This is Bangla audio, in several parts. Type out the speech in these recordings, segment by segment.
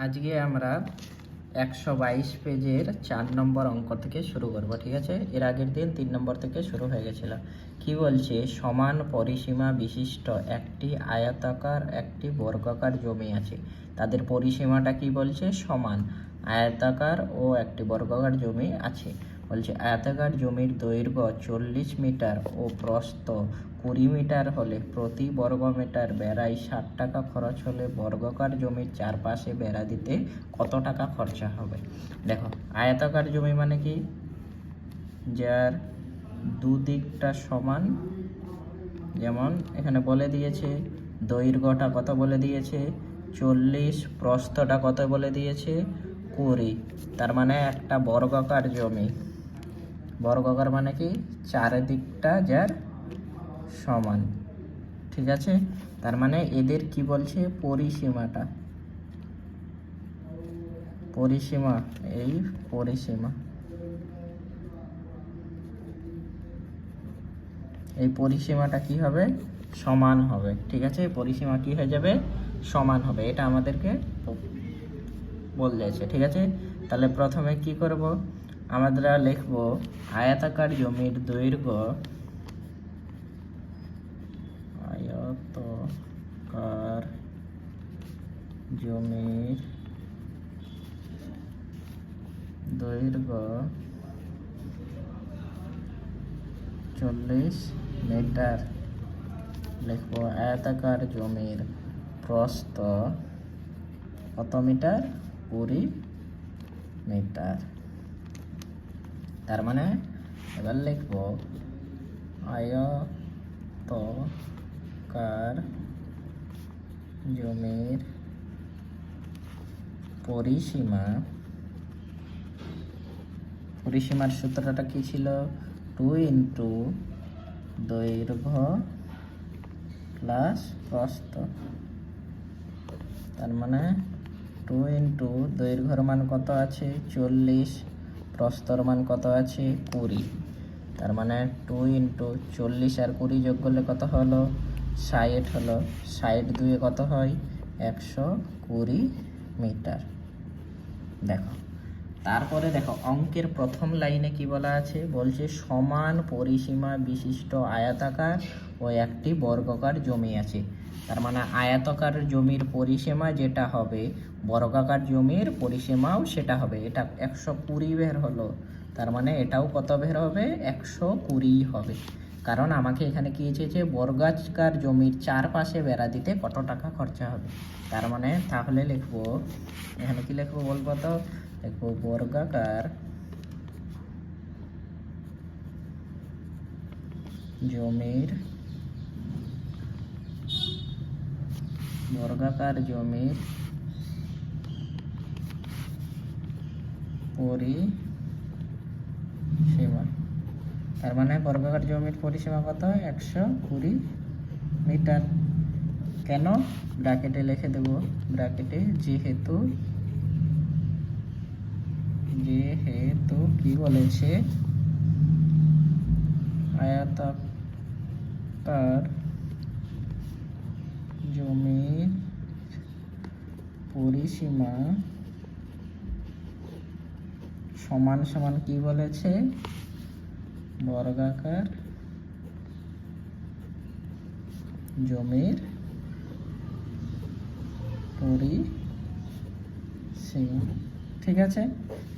আজকে আমরা একশো বাইশ পেজের চার নম্বর অঙ্ক থেকে শুরু করব, ঠিক আছে? এর আগের দিন তিন নম্বর থেকে শুরু হয়ে গেছিল। কি বলছে? সমান পরিসীমা বিশিষ্ট একটি আয়তাকার, একটি বর্গাকার জমি আছে। তাদের পরিসীমাটা কি বলছে? সমান আয়তাকার ও একটি বর্গাকার জমি আছে। বলছে আয়তাকার জমির দৈর্ঘ্য চল্লিশ মিটার ও প্রস্থ কুড়ি মিটার হলে প্রতি বর্গ মিটার বেড়ায় ষাট টাকা খরচ হলে বর্গকার জমির চারপাশে বেড়া দিতে কত টাকা খরচা হবে? দেখো, আয়তাকার জমি মানে কি? যার দুদিকটা সমান, যেমন এখানে বলে দিয়েছে, দৈর্ঘ্যটা কত বলে দিয়েছে? চল্লিশ, প্রস্থটা কত বলে দিয়েছে? কুড়ি। তার মানে একটা বর্গাকার জমি। বর্গাকার মানে কি? চারিদিকটা যার সমান। ঠিক আছে? তার মানে এদের কি বলছে? পরিসীমাটা। পরিসীমা, এই পরিসীমা। এই পরিসীমাটা কি হবে? সমান হবে। ঠিক আছে? পরিসীমা কি হয়ে যাবে? সমান হবে। এটা আমাদেরকে বল দিয়েছে। ঠিক আছে? তাহলে প্রথমে কি করব? আমরা লিখব আয়তাকার জমির দৈর্ঘ্য আয়তকার জমির দৈর্ঘ্য চল্লিশ মিটার। লিখব আয়তাকার জমির প্রস্থ কত মিটার? কুড়ি মিটার। তার মানে এবার লিখব আয়তকার জমির পরিসীমা। পরিসীমার সূত্রটা কি ছিল? টু ইন্টু দৈর্ঘ্য প্লাস প্রস্থ। তার মানে টু ইন্টু দৈর্ঘ্যর মান কত আছে? চল্লিশ। প্রস্তর মান কত আছে? কুড়ি। তার মানে টু ইন্টু চল্লিশ আর কুড়ি যোগ করলে কত হলো? ষাট হলো। ষাট দুয়ে কত হয়? একশো কুড়ি মিটার। দেখো, তারপরে দেখো, অঙ্কের প্রথম লাইনে কি বলা আছে? বলছে সমান পরিসীমা বিশিষ্ট আয়তাকার ও একটি বর্গাকার জমি আছে। তার মানে আয়তাকার জমির পরিসীমা যেটা হবে, বর্গাকার জমির পরিসীমাও সেটা হবে। এটা একশো কুড়ি বের হলো। তার মানে এটাও কত বের হবে? একশো কুড়ি হবে। কারণ আমাকে এখানে কি চেয়েছে বর্গাকার জমির চারপাশে বেড়া দিতে কত টাকা খরচা হবে? তার মানে তাহলে লিখব, এখানে কি লিখব বলব তো লিখব বর্গাকার জমির বর্গাকার জমির পরিসীমা। তার মানে বর্গাকার জমির পরিসীমা কত? একশো কুড়ি মিটার। কেন? ব্র্যাকেটে লিখে দেব। ব্র্যাকেটে যেহেতু যেহেতু কি বলেছে? আয়তাকার জমির পরিসীমা সমান সমান কি বলেছে? বর্গাকার জমির ঠিক আছে?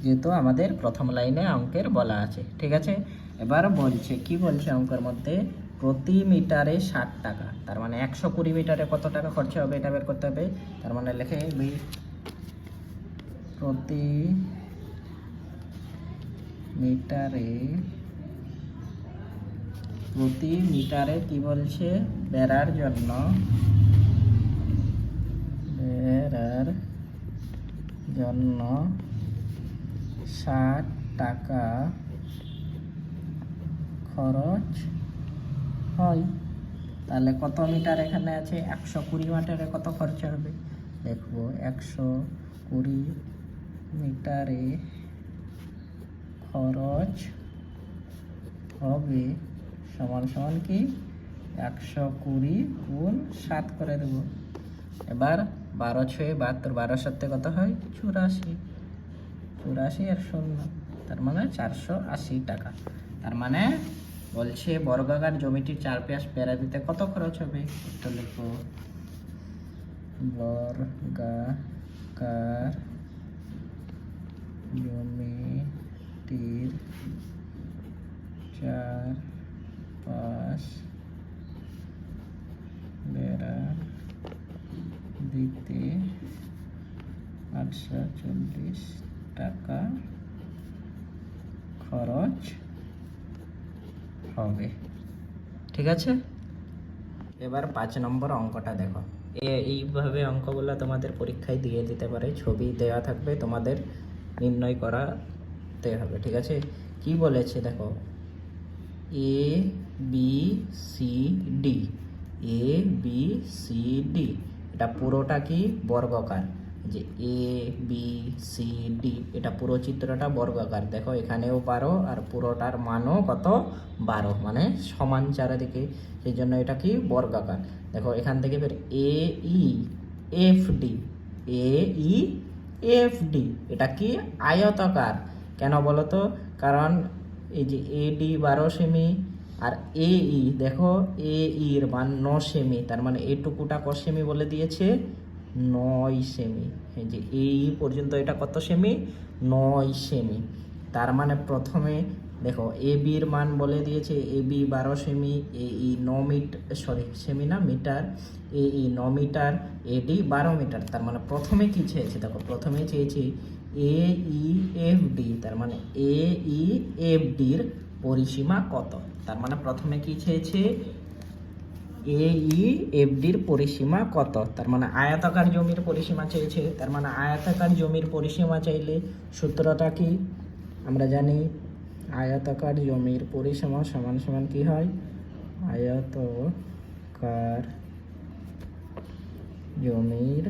যেহেতু আমাদের প্রথম লাইনে অঙ্কের বলা আছে। ঠিক আছে? এবার বলছে, কি বলছে অঙ্কের মধ্যে? প্রতি মিটারে ষাট টাকা। তার মানে একশো কুড়ি মিটারে কত টাকা খরচা হবে এটা বের করতে হবে। তার মানে লেখে প্রতি মিটারে প্রতি মিটারে কি বলছে? বেড়ার জন্য। বেড়ার জন্য ষাট টাকা খরচ হয়। তাহলে কত মিটার এখানে আছে? একশো কুড়ি মিটারে কত খরচা হবে? দেখব, একশো কুড়ি মিটারে খরচ হবে সমান সমান কি? একশো কুড়ি গুণ সাত করে দেবো। এবার বারো ছয় বাহাত্তর, বারো সাথে কত হয়? চুরাশি। চুরাশি আর শূন্য, তার মানে চারশো আশি টাকা। তার মানে বলছে বর্গাকার জমিটির চার পেঁয়াজ পেরা দিতে কত খরচ হবে? একটু লিখব বর্গাকার জমিটির চার পাঁচ বেড়া দিতে আটশো চল্লিশ টাকা খরচ হবে। ঠিক আছে? এবার পাঁচ নম্বর অঙ্কটা দেখো। এইভাবে অঙ্কগুলো তোমাদের পরীক্ষায় দিয়ে দিতে পারে, ছবি দেওয়া থাকবে, তোমাদের নির্ণয় করাতে হবে, ঠিক আছে? কি বলেছে দেখো? A B C D A B C D এটা পুরোটা কি বর্গকার? যে এ বি সি ডি এটা পুরো চিত্রটা বর্গাকার। দেখো, এখানেও বারো আর পুরোটার মানও কত? বারো মানে সমান চারিদিকে। সেই জন্য এটা কি? বর্গাকার। দেখো, এখান থেকে ফের A E F D A E F D এটা কি? আয়তাকার। কেন বলো তো? কারণ এই যে এ ডি বারো সেমি আর এ ই দেখো এ ইর মান ন সেমি, তার মানে এটুকুটা ক সেমি বলে দিয়েছে? নয় সেমি। এই যে এই পর্যন্ত এটা কত সেমি? নয় সেমি। তার মানে প্রথমে দেখো, এ বির মান বলে দিয়েছে, এ বি বারো সেমি, এ ই ন মিট, সরি, সেমি না, মিটার, এ ই ন মিটার, এ ডি বারো মিটার। তার মানে প্রথমে কি চেয়েছে? দেখো, প্রথমে চেয়েছি এ ই এফ ডি। তার মানে এ ই এফ ডির পরিসীমা কত? তার মানে প্রথমে কি চেয়েছে? এ ই এফ ডির পরিসীমা কত? তার মানে আয়তাকার জমির পরিসীমা চেয়েছে তার মানে আয়তাকার জমির পরিসীমা চাইলে সূত্রটা কি? আমরা জানি আয়তাকার জমির পরিসীমা সমান সমান কি হয়? আয়তকার জমির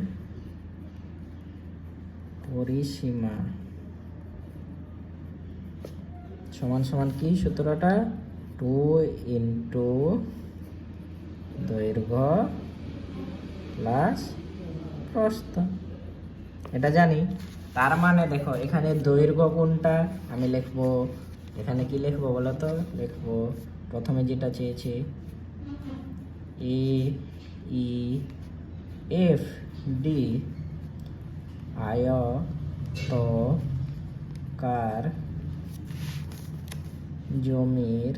পরিসীমা সমান সমান কি সূত্রটা? টু ইন্টু দৈর্ঘ্য প্লাস প্রস্থ। এটা জানি। তার মানে দেখো, এখানে দৈর্ঘ্য কোনটা? আমি লিখব, এখানে কি লিখব বলো তো লিখব, প্রথমে যেটা চেয়েছে এ ই এফ ডি আয়তকার জমির,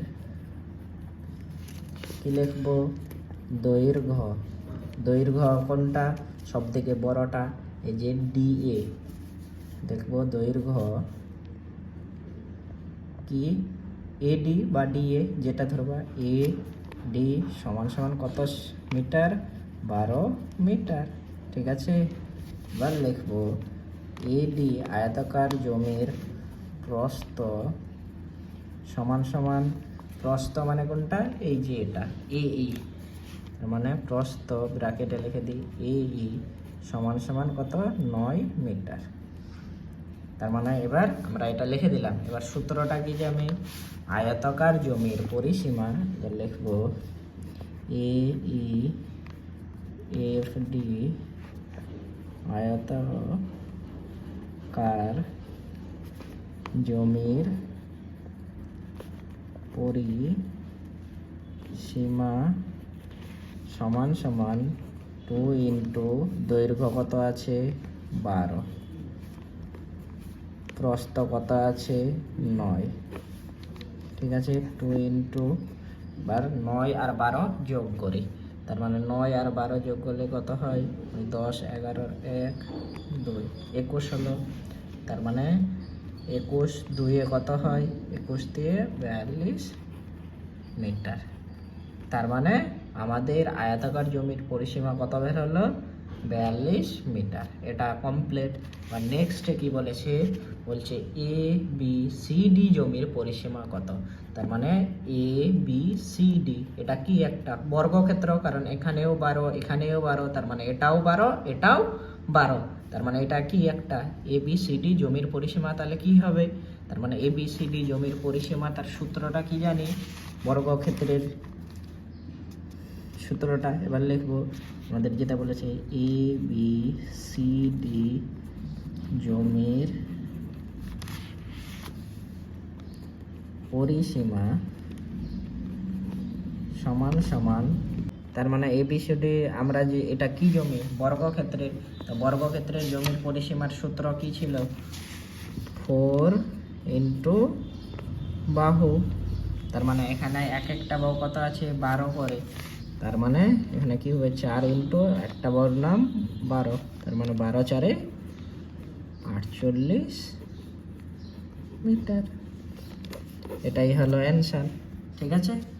কি লিখব? দৈর্ঘ্য। দৈর্ঘ্য কোনটা? সব থেকে বড়টা এই যে ডি এ। দেখব দৈর্ঘ্য কি? এ, ডি বা ডি এ? যেটা ধরবা, এ, ডি সমান সমান কত মিটার? বারো মিটার। ঠিক আছে? এবার লিখব, এ, ডি আয়তাকার জমির প্রস্থ সমান সমান প্রস্থ মানে কোনটা? এই যে এটা, এ ই তার মানে প্রস্থ ব্র্যাকেটে লিখে দিই এ ই সমান সমান কত? নয় মিটার। তার মানে এবার আমরা এটা লিখে দিলাম। এবার সূত্রটা কি যে আমি আয়তাকার জমির পরিসীমা লিখব এ ই এফ ডি আয়তাকার জমির পরিসীমা সমান সমান টু ইন্টু দৈর্ঘ্য কত আছে? বারো। প্রস্থ কত আছে? নয়। ঠিক আছে? টু ইন্টু বার, নয় আর বারো যোগ করি। তার মানে নয় আর বারো যোগ করলে কত হয়? দশ এগারোর এক, দুই। একুশ হলো। তার মানে একুশ দুইয়ে কত হয়? একুশ দিয়ে বিয়াল্লিশ মিটার। তার মানে আমাদের আয়তাকার জমির পরিসীমা কত বের হলো? বিয়াল্লিশ মিটার। এটা কমপ্লিট বা নেক্সটে কি বলেছে? বলছে এ বি সি ডি জমির পরিসীমা কত? তার মানে এ বি সি ডি এটা কি একটা বর্গক্ষেত্র? কারণ এখানেও বারো এখানেও বারো। তার মানে এটাও বারো এটাও বারো। তার মানে এটা কি একটা? এ বি সি ডি জমির পরিসীমা তাহলে কি হবে? তার মানে এ বি সি ডি জমির পরিসীমা, তার সূত্রটা কি জানি? বর্গক্ষেত্রের সূত্রটা এবার লিখব। আমাদের যেটা বলেছে এ বি সি ডি জমির পরিসীমা সমান সমান, তার মানে এ বি সি ডি আমরা যে এটা কি জমি? বর্গক্ষেত্রের। তো বর্গক্ষেত্রের জমির পরিসীমার সূত্র কি ছিল? ফোর ইন্টু বাহু। তার মানে এখানে এক একটা বাহু কত আছে? বারো করে। তার মানে এখানে কি হবে? চার উল্টো, একটা বড় নাম বারো। তার মানে বারো চারে আটচল্লিশ মিটার। এটাই হলো অ্যান্সার ঠিক আছে?